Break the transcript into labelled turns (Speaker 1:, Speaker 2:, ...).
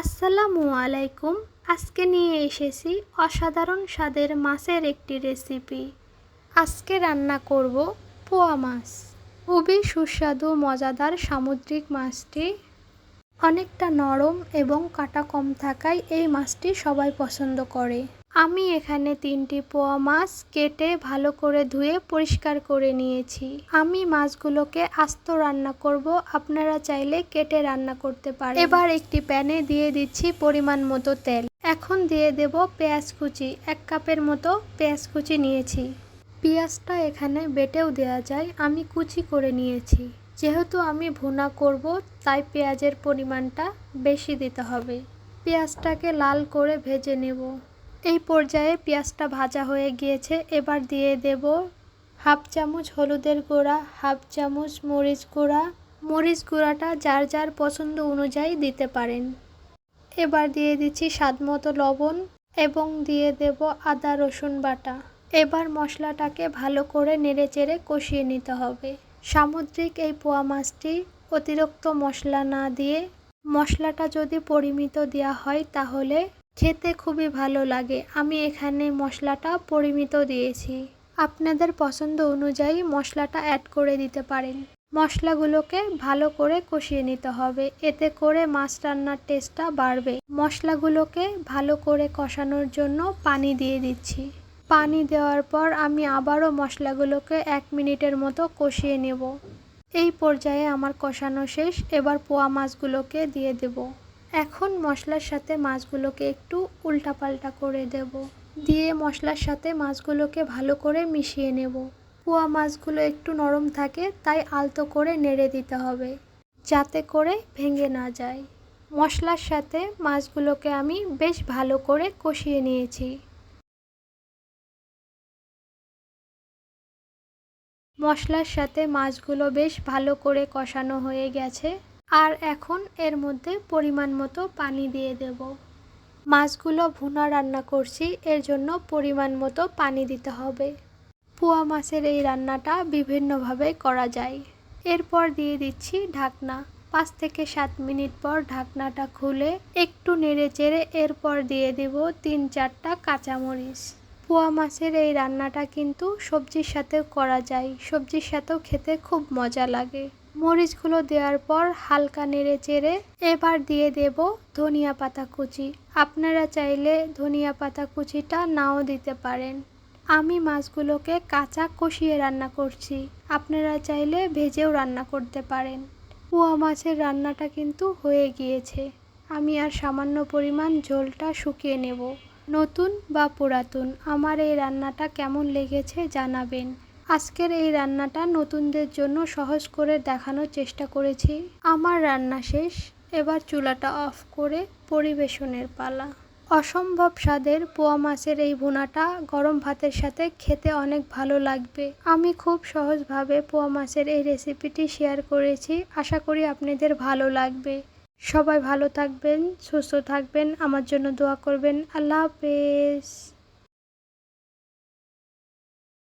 Speaker 1: আসসালামু আলাইকুম। আজকে নিয়ে এসেছি অসাধারণ স্বাদের মাছের একটি রেসিপি। আজকে রান্না করব পোয়া মাছ। খুবই সুস্বাদু, মজাদার সামুদ্রিক মাছটি। অনেকটা নরম এবং কাটা কম থাকায় এই মাছটি সবাই পছন্দ করে। আমি এখানে তিনটি পোয়া মাছ কেটে ভালো করে ধুয়ে পরিষ্কার করে নিয়েছি। আমি মাছগুলোকে আস্ত রান্না করব। আপনারা চাইলে কেটে রান্না করতে পারেন। এবার একটি প্যানে দিয়ে দিচ্ছি পরিমাণ মতো তেল। এখন দিয়ে দেব পেঁয়াজ কুচি। এক কাপের মতো পেঁয়াজ কুচি নিয়েছি। পেঁয়াজটা এখানে বেটেও দেওয়া যায়। আমি কুচি করে নিয়েছি। যেহেতু আমি ভুনা করব, তাই পেঁয়াজের পরিমাণটা বেশি দিতে হবে। পেঁয়াজটাকে লাল করে ভেজে নেব। এই পর্যায়ে পেঁয়াজটা ভাজা হয়ে গিয়েছে। এবার দিয়ে দেব হাফ চামচ হলুদের গুঁড়া, হাফ চামচ মরিচ গুঁড়া। মরিচ গুঁড়াটা যার যার পছন্দ অনুযায়ী দিতে পারেন। এবার দিয়ে দিচ্ছি স্বাদ মতো লবণ এবং দিয়ে দেব আদা, রসুন বাটা। এবার মশলাটাকে ভালো করে নেড়েচেড়ে কষিয়ে নিতে হবে। সামুদ্রিক এই পোয়া মাছটি অতিরিক্ত মশলা না দিয়ে মশলাটা যদি পরিমিত দেওয়া হয় তাহলে খেতে খুবই ভালো লাগে। আমি এখানে মশলাটা পরিমিত দিয়েছি। আপনাদের পছন্দ অনুযায়ী মশলাটা অ্যাড করে দিতে পারেন। মশলাগুলোকে ভালো করে কষিয়ে নিতে হবে। এতে করে মাছ রান্নার টেস্টটা বাড়বে। মশলাগুলোকে ভালো করে কষানোর জন্য পানি দিয়ে দিচ্ছি। পানি দেওয়ার পর আমি আবারও মশলাগুলোকে এক মিনিটের মতো কষিয়ে নেব। এই পর্যায়ে আমার কষানো শেষ। এবার পোয়া মাছগুলোকে দিয়ে দেব। এখন মশলার সাথে মাছগুলোকে একটু উল্টাপাল্টা করে দেব। দিয়ে মশলার সাথে মাছগুলোকে ভালো করে মিশিয়ে নেব। পোয়া মাছগুলো একটু নরম থাকে, তাই আলতো করে নেড়ে দিতে হবে, যাতে করে ভেঙে না যায়। মশলার সাথে মাছগুলোকে আমি বেশ ভালো করে কষিয়ে নিয়েছি। মশলার সাথে মাছগুলো বেশ ভালো করে কষানো হয়ে গেছে। আর এখন এর মধ্যে পরিমাণ মতো পানি দিয়ে দেব। মাছগুলো ভুনা রান্না করছি, এর জন্য পরিমাণ মতো পানি দিতে হবে। পোয়া মাছের এই রান্নাটা বিভিন্নভাবে করা যায়। এরপর দিয়ে দিচ্ছি ঢাকনা। পাঁচ থেকে সাত মিনিট পর ঢাকনাটা খুলে একটু নেড়ে চেড়ে এরপর দিয়ে দেব তিন চারটা কাঁচামরিচ। পোয়া মাছের এই রান্নাটা কিন্তু সবজির সাথেও করা যায়। সবজির সাথেও খেতে খুব মজা লাগে। মরিচগুলো দেওয়ার পর হালকা নেড়ে চেড়ে এবার দিয়ে দেব ধনিয়া পাতা কুচি। আপনারা চাইলে ধনিয়া পাতা কুচিটা নাও দিতে পারেন। আমি মাছগুলোকে কাঁচা কষিয়ে রান্না করছি। আপনারা চাইলে ভেজেও রান্না করতে পারেন। পোয়া মাছের রান্নাটা কিন্তু হয়ে গিয়েছে। আমি আর সামান্য পরিমাণ ঝোলটা শুকিয়ে নেব। নতুন বা পুরাতন, আমার এই রান্নাটা কেমন লেগেছে জানাবেন। আজকের এই রান্নাটা নতুনদের জন্য সহজ করে দেখানোর চেষ্টা করেছি। আমার রান্না শেষ, এবার চুলাটা অফ করে পরিবেশনের পালা। অসম্ভব স্বাদের পোয়া মাছের এই ভুনাটা গরম ভাতের সাথে খেতে অনেক ভালো লাগবে। আমি খুব সহজভাবে পোয়া মাছের এই রেসিপিটি শেয়ার করেছি, আশা করি আপনাদের ভালো লাগবে। সবাই ভালো থাকবেন, সুস্থ থাকবেন, আমার জন্য দোয়া করবেন। আল্লাহ হাফেজ।